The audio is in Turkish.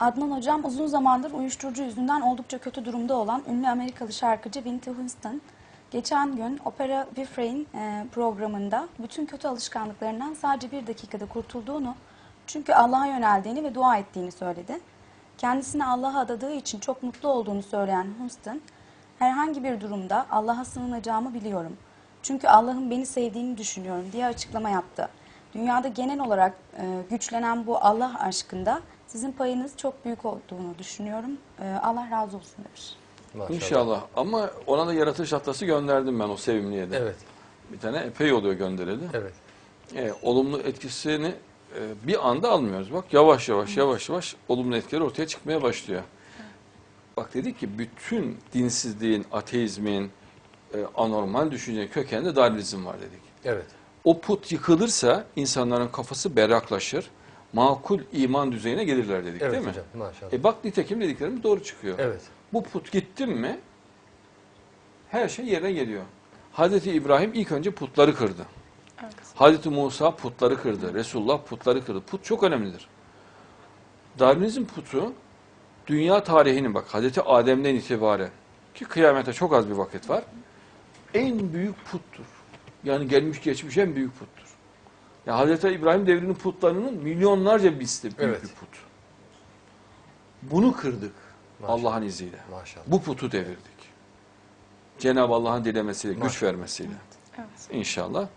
Adnan Hocam uzun zamandır uyuşturucu yüzünden oldukça kötü durumda olan ünlü Amerikalı şarkıcı Whitney Houston, geçen gün Opera Refrain e, programında bütün kötü alışkanlıklarından sadece bir dakikada kurtulduğunu, çünkü Allah'a yöneldiğini ve dua ettiğini söyledi. Kendisini Allah'a adadığı için çok mutlu olduğunu söyleyen Houston, herhangi bir durumda Allah'a sığınacağımı biliyorum. Çünkü Allah'ın beni sevdiğini düşünüyorum diye açıklama yaptı. Dünyada genel olarak e, güçlenen bu Allah aşkında sizin payınız çok büyük olduğunu düşünüyorum. E, Allah razı olsun demiş. Maşallah. İnşallah. Ama ona da yaratış haftası gönderdim ben o sevimliye de. Evet, Bir tane epey oluyor göndereli. evet. E, olumlu etkisini e, bir anda almıyoruz. Bak yavaş yavaş yavaş yavaş olumlu etkiler ortaya çıkmaya başlıyor. Bak dedik ki bütün dinsizliğin, ateizmin, e, anormal düşüncenin kökeninde Darwinizm var dedik. Evet. O put yıkılırsa insanların kafası berraklaşır, makul iman düzeyine gelirler dedik Evet değil mi? hocam maşallah. E bak nitekim dediklerimiz doğru çıkıyor. evet. Bu put gitti mi her şey yerine geliyor. Hazreti İbrahim ilk önce putları kırdı. Evet. Hazreti Musa putları kırdı. Resulullah putları kırdı. Put çok önemlidir. Darwinizm putu dünya tarihinin bak Hazreti Adem'den itibaren ki kıyamete çok az bir vakit var. En büyük puttur. Yani gelmiş geçmiş en büyük puttur. Ya Hazreti İbrahim devrinin putlarının milyonlarca misli büyük Evet. bir put. Bunu kırdık Maşallah. Allah'ın izniyle. Maşallah. Bu putu devirdik. Cenab-ı Allah'ın dilemesiyle, güç Maşallah. vermesiyle. Evet. İnşallah.